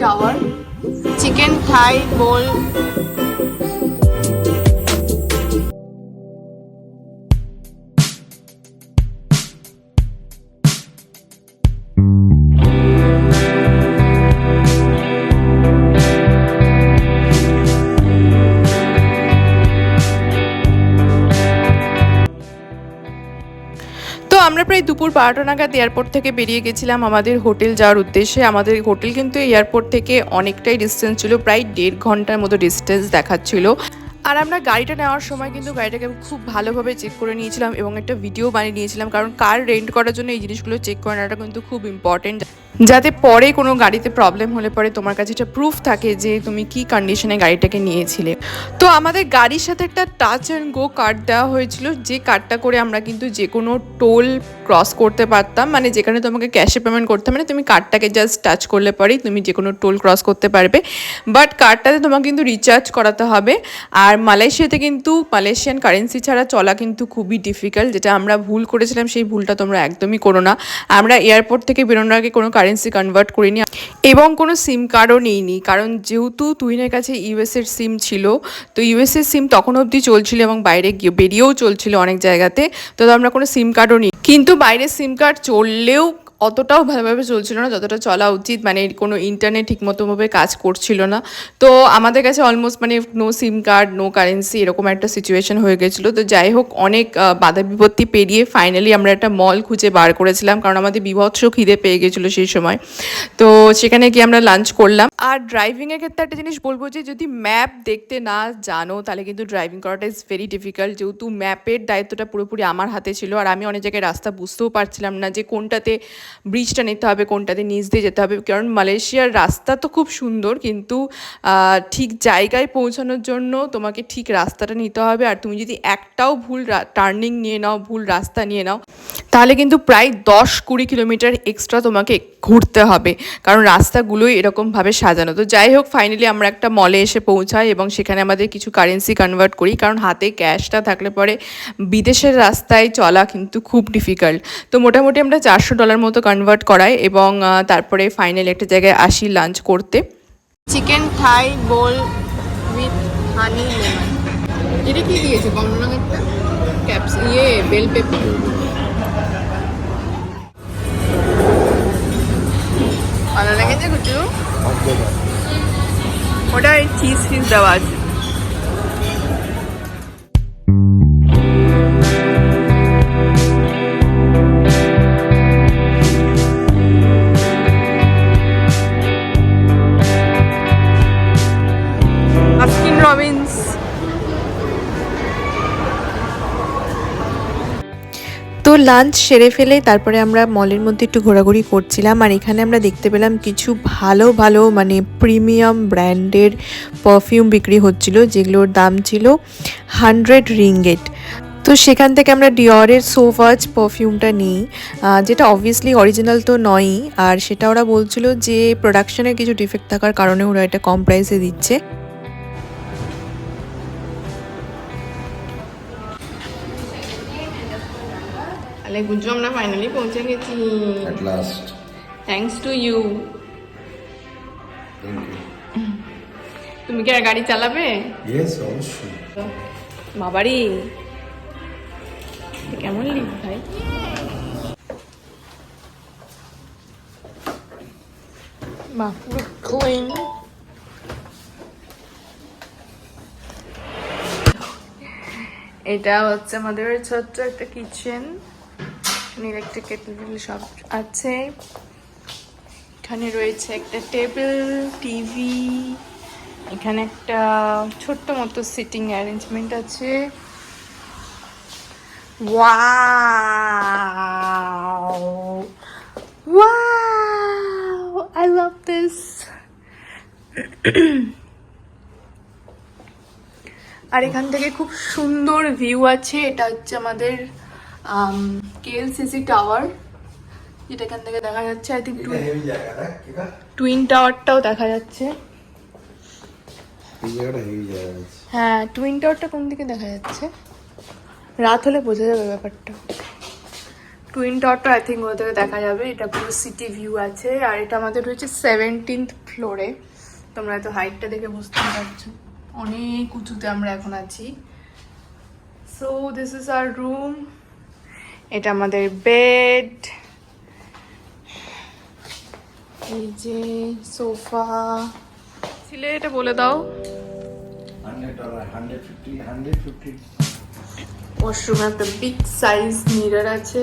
Tower chicken থাই বোল আমরা প্রায় দুপুর বারোটা নাগাদ এয়ারপোর্ট থেকে বেরিয়ে গেছিলাম আমাদের হোটেল যাওয়ার উদ্দেশ্যে। আমাদের হোটেল কিন্তু এয়ারপোর্ট থেকে অনেকটাই ডিস্টেন্স ছিল, প্রায় দেড় ঘণ্টার মতো ডিস্টেন্স দেখাচ্ছিল। আর আমরা গাড়িটা নেওয়ার সময় কিন্তু গাড়িটাকে খুব ভালোভাবে চেক করে নিয়েছিলাম এবং একটা ভিডিও বানিয়ে নিয়েছিলাম, কারণ কার রেন্ট করার জন্য এই জিনিসগুলো চেক করে নেওয়াটা কিন্তু খুব ইম্পর্টেন্ট যাতে পরে কোনো গাড়িতে প্রবলেম হলে পরে তোমার কাছে একটা প্রুফ থাকে যে তুমি কি কন্ডিশনে গাড়িটাকে নিয়েছিলে। তো আমাদের গাড়ির সাথে একটা টাচ অ্যান্ড গো কার্ড দেওয়া হয়েছিল, যে কার্ডটা করে আমরা কিন্তু যে কোনো টোল ক্রস করতে পারতাম মানে যেখানে তোমাকে ক্যাশে পেমেন্ট করতে মানে তুমি কার্ডটাকে জাস্ট টাচ করলে পরেই তুমি যে কোনো টোল ক্রস করতে পারবে। বাট কার্ডটাতে তোমাকে কিন্তু রিচার্জ করাতে হবে। আর মালয়েশিয়াতে কিন্তু মালয়েশিয়ান কারেন্সি ছাড়া চলা কিন্তু খুবই ডিফিকাল্ট যেটা আমরা ভুল করেছিলাম, সেই ভুলটা তোমরা একদমই করো না। আমরা এয়ারপোর্ট থেকে বেরোনোর আগে কোনো কারেন্সি কনভার্ট করিনি। এবং কোনো সিম কার্ডও নিইনি। কারণ যেহেতু তুহিনের কাছে ইউএসের সিম ছিল, তো ইউএসের সিম তখন অবধি চলছিল এবং বাইরে গিয়ে বেরিয়েও চলছিল অনেক জায়গাতে। তো আমরা কোনো সিম কার্ডও নিই। কিন্তু বাইরে সিম কার্ড চললেও অতটাও ভালোভাবে চলছিল না, যতটা চলা উচিত। মানে কোনো ইন্টারনেট ঠিকমতোভাবে কাজ করছিল না। তো আমাদের কাছে অলমোস্ট মানে no SIM card no currency এরকম একটা সিচুয়েশন হয়ে গেছিল। তো যাই হোক, অনেক বাধা বিপত্তি পেরিয়ে ফাইনালি আমরা একটা মল খুঁজে বার করেছিলাম। কারণ আমাদের বিভৎস খিদে পেয়ে গেছিল সেই সময়। তো সেখানে গিয়ে আমরা লাঞ্চ করলাম। আর ড্রাইভিংয়ের ক্ষেত্রে একটা জিনিস বলব যে যদি ম্যাপ দেখতে না জানো, তাহলে কিন্তু ড্রাইভিং করাটা ইজ ভেরি ডিফিকাল্ট যেহেতু ম্যাপের দায়িত্বটা পুরোপুরি আমার হাতে ছিল আর আমি অনেক জায়গায় রাস্তা বুঝতেও পারছিলাম না যে কোনটাতে ব্রিজটা নিতে হবে, কোনটাতে নিচ দিয়ে যেতে হবে। কারণ মালয়েশিয়ার রাস্তা তো খুব সুন্দর, কিন্তু ঠিক জায়গায় পৌঁছানোর জন্য তোমাকে ঠিক রাস্তাটা নিতে হবে। আর তুমি যদি একটাও ভুল টার্নিং নিয়ে নাও, ভুল রাস্তা নিয়ে নাও, তাহলে কিন্তু প্রায় দশ কুড়ি কিলোমিটার এক্সট্রা তোমাকে ঘুরতে হবে। কারণ রাস্তাগুলোই এরকমভাবে সাজানো। তো যাই হোক ফাইনালি আমরা একটা মলে এসে পৌঁছাই এবং সেখানে আমাদের কিছু কারেন্সি কনভার্ট করি। কারণ হাতে ক্যাশটা থাকলে পরে বিদেশের রাস্তায় চলা কিন্তু খুব ডিফিকাল্ট তো মোটামুটি আমরা চারশো ডলার মতো কনভার্ট করাই এবং তারপরে ফাইনালি একটা জায়গায় আসি লাঞ্চ করতে। চিকেন থাই বোল উইথ হানি এটা কি দিয়েছে? কমলা রঙেরটা ক্যাপস ইয়ে bell pepper modern cheese fizz de var. Baskin Robbins তো লাঞ্চ সেরে ফেলে তারপরে আমরা মলের মধ্যে একটু ঘোরাঘুরি করছিলাম আর এখানে আমরা দেখতে পেলাম কিছু ভালো ভালো মানে প্রিমিয়াম ব্র্যান্ডের পারফিউম বিক্রি হচ্ছিল যেগুলোর দাম ছিল হান্ড্রেড রিঙ্গেট তো সেখান থেকে আমরা ডিওরের সোফাজ পারফিউমটা নিই যেটা অবভিয়াসলি অরিজিনাল তো নয়ই, আর সেটা ওরা বলছিল যে প্রোডাকশনের কিছু ডিফেক্ট থাকার কারণে ওরা এটা কম প্রাইসে দিচ্ছে। তাহলে গুজু আমরা ফাইনালি পৌঁছে গেছি। At last. Thanks to you তুমি কি আর গাড়ি চালাবে? Yes, অবশ্যই। বাবারি কেমন লিখ ভাই? বাহ পুরো ক্লিন এটা হচ্ছে আমাদের ছোট্ট একটা কিচেন ইলেকট্রিক কেটল সব আছে। এখানে রয়েছে একটা টেবিল, টিভি, এখানে একটা ছোট্ট মতো সিটিং অ্যারেঞ্জমেন্ট আছে। I love this. আর এখান থেকে খুব সুন্দর ভিউ আছে। এটা হচ্ছে আমাদের কেএলসিসি টাওয়ার যেটা এখান থেকে দেখা যাচ্ছে আই থিঙ্ক টুইন টাওয়ারটাও দেখা যাচ্ছে। হ্যাঁ টুইন টাওয়ারটা কোন দিকে দেখা যাচ্ছে? রাত হলে বোঝা যাবে ব্যাপারটা। টুইন টাওয়ারটা আই থিঙ্ক থেকে দেখা যাবে। এটা পুরো সিটি ভিউ আছে আর এটা আমাদের রয়েছে সেভেন্টিন্থ ফ্লোরে তোমরা তো হাইটটা দেখে বুঝতে পারছ। অনেক উঁচুতে আমরা এখন আছি। So this is our room এটা আমাদের বেড এই যে সোফা ছিলে এটা বলে দাও। ওয়াশরুমে একটা বিগ সাইজ মিরার আছে।